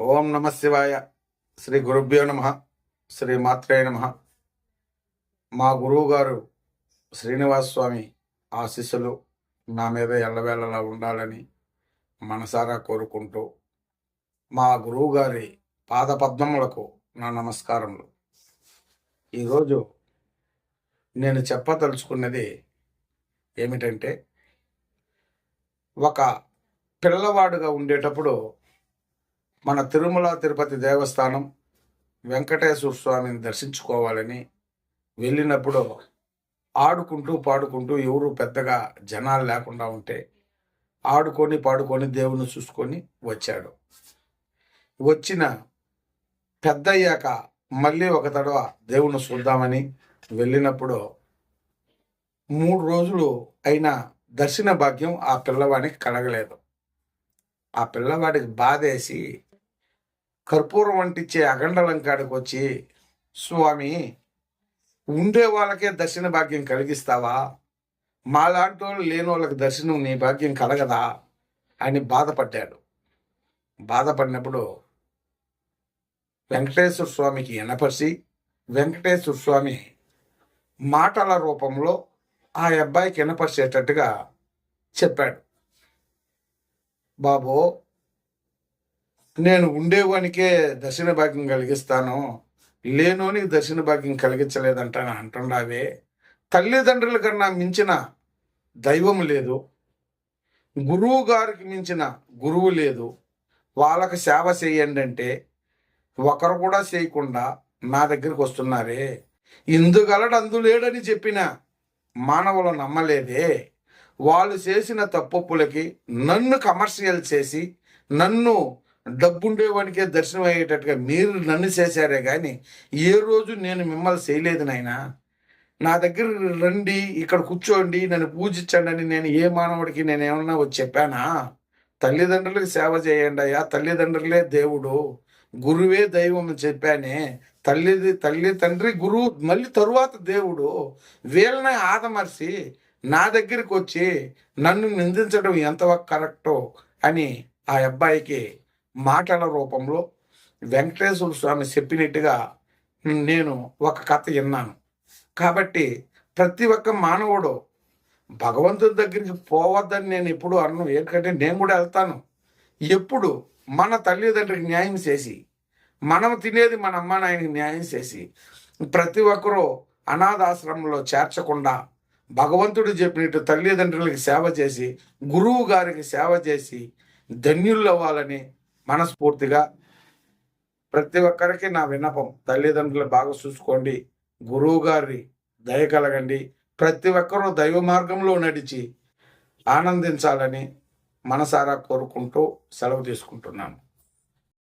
ఓం నమ శివాయ. శ్రీ గురుభ్యో నమ. శ్రీ మాత్రే నమ. మా గురువు గారు శ్రీనివాస స్వామి ఆశీస్సులు నా మీద ఎల్లవేళలా ఉండాలని మనసారా కోరుకుంటూ మా గురువు గారి నా నమస్కారములు. ఈరోజు నేను చెప్పదలుచుకున్నది ఏమిటంటే ఒక పిల్లవాడుగా ఉండేటప్పుడు మన తిరుమల తిరుపతి దేవస్థానం వెంకటేశ్వర స్వామిని దర్శించుకోవాలని వెళ్ళినప్పుడు ఆడుకుంటూ పాడుకుంటూ ఎవరు పెద్దగా జనాలు లేకుండా ఉంటే ఆడుకొని పాడుకొని దేవుని చూసుకొని వచ్చాడు. వచ్చిన పెద్దయ్యాక మళ్ళీ ఒక తడవ దేవుని చూద్దామని వెళ్ళినప్పుడు మూడు రోజులు అయినా దర్శన భాగ్యం ఆ పిల్లవాడికి కలగలేదు. ఆ పిల్లవాడికి బాధేసి కర్పూరం వంటిచ్చే అగండలం కాడికి వచ్చి స్వామి ఉండే వాళ్ళకే దర్శన భాగ్యం కలిగిస్తావా? మాలాంటి వాళ్ళు లేని వాళ్ళకి దర్శనం నీ భాగ్యం కలగదా? అని బాధపడ్డాడు. బాధపడినప్పుడు వెంకటేశ్వర స్వామికి ఎనపరిచి వెంకటేశ్వర స్వామి మాటల రూపంలో ఆ అబ్బాయికి ఎనపరిచేటట్టుగా చెప్పాడు. బాబు నేను ఉండేవానికే దర్శన భాగ్యం కలిగిస్తాను. లేనోనికి దర్శన భాగ్యం కలిగించలేదంట అంటున్నావే తల్లిదండ్రుల కన్నా మించిన దైవం లేదు. గురువు గారికి మించిన గురువు లేదు. వాళ్ళకి సేవ చేయండి అంటే ఒకరు కూడా చేయకుండా నా దగ్గరికి వస్తున్నారే. ఇందుగలడు అందులేడని చెప్పిన మానవులు నమ్మలేదే. వాళ్ళు చేసిన తప్పులకి నన్ను కమర్షియల్ చేసి నన్ను డబ్బుండేవాడికే దర్శనం అయ్యేటట్టుగా మీరు నన్ను చేశారే కానీ ఏ రోజు నేను మిమ్మల్ని చేయలేదు నాయన. నా దగ్గర రండి ఇక్కడ కూర్చోండి నన్ను పూజించండి అని నేను ఏ మానవుడికి నేను ఏమన్నా వచ్చి చెప్పానా? తల్లిదండ్రులకు సేవ చేయండి అయ్యా తల్లిదండ్రులే దేవుడు. గురువే దైవం చెప్పానే. తల్లి తల్లి తండ్రి గురువు మళ్ళీ తరువాత దేవుడు. వీళ్ళని ఆదమర్చి నా దగ్గరికి వచ్చి నన్ను నిందించడం ఎంత కరెక్టో అని ఆ అబ్బాయికి మాటల రూపంలో వెంకటేశ్వర స్వామి చెప్పినట్టుగా నేను ఒక కథ విన్నాను. కాబట్టి ప్రతి ఒక్క మానవుడు భగవంతుడి దగ్గరికి పోవద్దని నేను ఎప్పుడు అన్ను. ఎందుకంటే నేను కూడా వెళ్తాను. ఎప్పుడు మన తల్లిదండ్రులకు న్యాయం చేసి మనం తినేది మన అమ్మ నాయనకి న్యాయం చేసి ప్రతి ఒక్కరూ అనాథాశ్రమంలో చేర్చకుండా భగవంతుడు చెప్పినట్టు తల్లిదండ్రులకి సేవ చేసి గురువు గారికి సేవ చేసి ధన్యులు అవ్వాలని మనస్ఫూర్తిగా ప్రతి ఒక్కరికి నా విన్నపం తల్లిదండ్రులు బాగా చూసుకోండి గురువు గారి దయ కలగండి ప్రతి ఒక్కరూ దైవ మార్గంలో నడిచి ఆనందించాలని మనసారా కోరుకుంటూ సెలవు తీసుకుంటున్నాను.